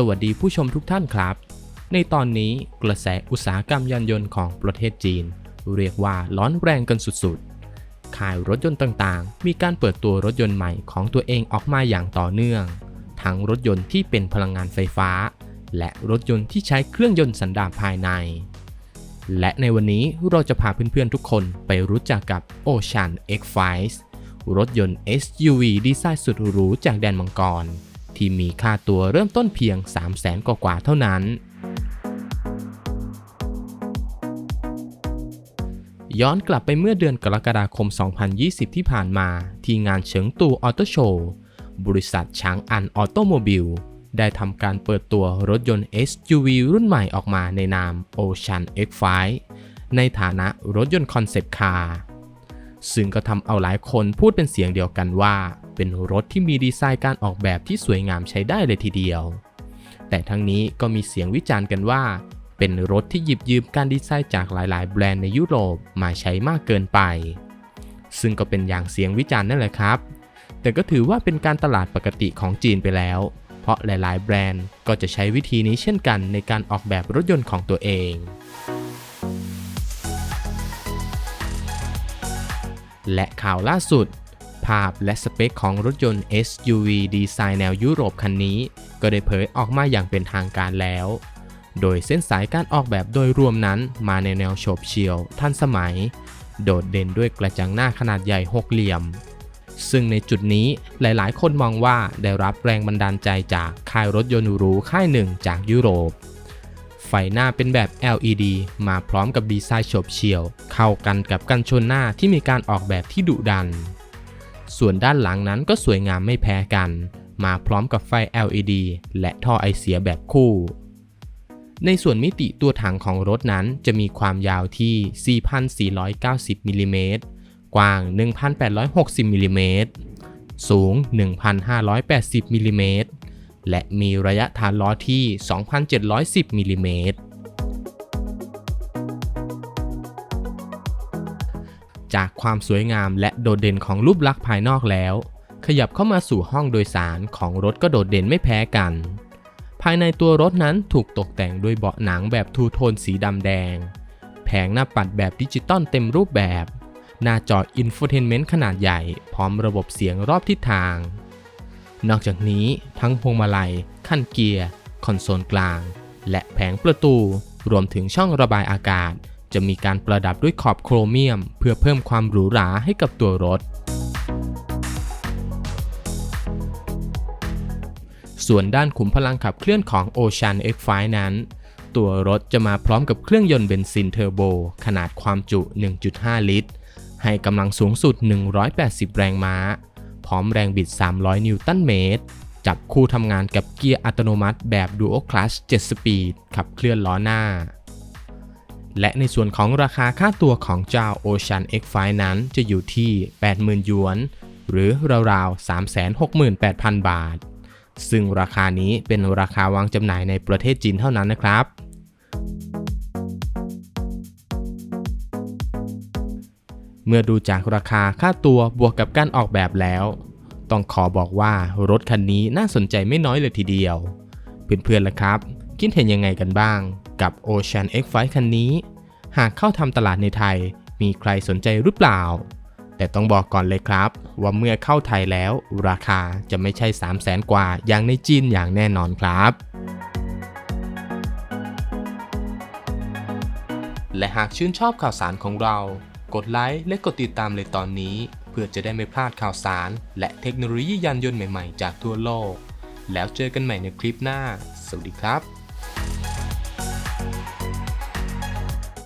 สวัสดีผู้ชมทุกท่านครับ ในตอนนี้กระแสอุตสาหกรรมยานยนต์ของประเทศจีน เรียกว่าร้อนแรงกันสุดๆ ขายรถยนต์ต่างๆ มีการเปิดตัวรถยนต์ใหม่ของตัวเองออกมาอย่างต่อเนื่อง ทั้งรถยนต์ที่เป็นพลังงานไฟฟ้า และรถยนต์ที่ใช้เครื่องยนต์สันดาปภายใน และในวันนี้เราจะพาเพื่อนๆทุกคนไปรู้จักกับ Ocean X5 รถยนต์ SUV ดีไซน์สุดหรูจากแดนมังกร ที่มีค่าตัวเริ่มต้นเพียง 3 0 0แสนกว่าเท่านั้น ย้อนกลับไปเมื่อเดือนกรกฎาคม 2020 ที่ผ่านมา ที่งานเฉิงตูออโตโชว์บริษัทช้างอันออโตโมบิลได้ทำการเปิดตัวรถยนต์ SUV รุ่นใหม่ออกมาในนาม Ocean X5 ในฐานะรถยนต์คอนเซปต์คาร์ซึ่งก็ทำเอาหลายคนพูดเป็นเสียงเดียวกันว่า เป็นรถที่มีดีไซน์การออกแบบที่สวยงามใช้ได้เลยทีเดียว แต่ทั้งนี้ก็มีเสียงวิจารณ์กันว่า เป็นรถที่หยิบยืมการดีไซน์จากหลาย ๆ แบรนด์ในยุโรปมาใช้มากเกินไป ซึ่งก็เป็นอย่างเสียงวิจารณ์นั่นแหละครับ แต่ก็ถือว่าเป็นการตลาดปกติของจีนไปแล้ว เพราะหลาย ๆ แบรนด์ก็จะใช้วิธีนี้เช่นกันในการออกแบบรถยนต์ของตัวเองและข่าวล่าสุด ภาพและสเปคของรถยนต์ SUV ดีไซน์แนวยุโรปคันนี้ ก็ได้เผยออกมาอย่างเป็นทางการแล้ว โดยเส้นสายการออกแบบโดยรวมนั้นมาในแนวโฉบเฉี่ยวทันสมัย โดดเด่นด้วยกระจังหน้าขนาดใหญ่หกเหลี่ยม ซึ่งในจุดนี้หลายๆ คนมองว่าได้รับแรงบันดาลใจจากค่ายรถยนต์หรูค่ายหนึ่งจากยุโรปไฟหน้าเป็นแบบ LED มาพร้อมกับดีไซน์โฉบเฉี่ยว เข้ากันกับกันชนหน้าที่มีการออกแบบที่ดุดัน ส่วนด้านหลังนั้นก็สวยงามไม่แพ้กัน มาพร้อมกับไฟ LED และท่อไอเสียแบบคู่ ในส่วนมิติตัวถังของรถนั้นจะมีความยาวที่ 4,490มิลลิเมตรกว้าง 1,860มิลลิเมตรสูง 1,580มิลลิเมตรและมีระยะฐานล้อที่ 2,710มิลลิเมตร จากความสวยงามและโดดเด่นของรูปลักษณ์ภายนอกแล้ว ขยับเข้ามาสู่ห้องโดยสารของรถก็โดดเด่นไม่แพ้กัน ภายในตัวรถนั้นถูกตกแต่งด้วยเบาะหนังแบบทูโทนสีดำแดง แผงหน้าปัดแบบดิจิตอลเต็มรูปแบบ หน้าจออินโฟเทนเมนต์ขนาดใหญ่ พร้อมระบบเสียงรอบทิศทาง นอกจากนี้ทั้งพวงมาลัย ขั้นเกียร์ คอนโซลกลาง และแผงประตูรวมถึงช่องระบายอากาศ จะมีการประดับด้วยขอบโครเมียม เพื่อเพิ่มความหรูหราให้กับตัวรถ ส่วนด้านขุมพลังขับเคลื่อนของ Ocean X5 นั้น ตัวรถจะมาพร้อมกับเครื่องยนต์เบนซินเทอร์โบ ขนาดความจุ 1.5 ลิตร ให้กำลังสูงสุด 180 แรงม้า พร้อมแรงบิด 300 นิวตันเมตรจับคู่ทำงานกับเกียร์อัตโนมัติแบบ Dual Clutch 7สปีดขับเคลื่อนล้อหน้า และในส่วนของราคาค่าตัวของเจ้า Ocean X5 นั้นจะอยู่ที่ 80,000หยวน หรือราวๆ 368,000 บาท ซึ่งราคานี้เป็นราคาวางจำหน่ายในประเทศจีนเท่านั้นนะครับ เมื่อดูจากราคาค่าตัวบวกกับการออกแบบแล้ว ต้องขอบอกว่ารถคันนี้น่าสนใจไม่น้อยเลยทีเดียว เพื่อนๆล่ะครับ คิดเห็นยังไงกันบ้างกับ Ocean X5 คันนี้ หากเข้าทำตลาดในไทยมีใครสนใจหรือเปล่า แต่ต้องบอกก่อนเลยครับ ว่าเมื่อเข้าไทยแล้วราคาจะไม่ใช่ 3 0 0แสนกว่าอย่างในจีนอย่างแน่นอนครับ และหากชื่นชอบข่าวสารของเรา กดไลค์และกดติดตามเลยตอนนี้ เพื่อจะได้ไม่พลาดข่าวสาร และเทคโนโลยียานยนต์ใหม่ๆ จากทั่วโลก แล้วเจอกันใหม่ในคลิปหน้า สวัสดีครับ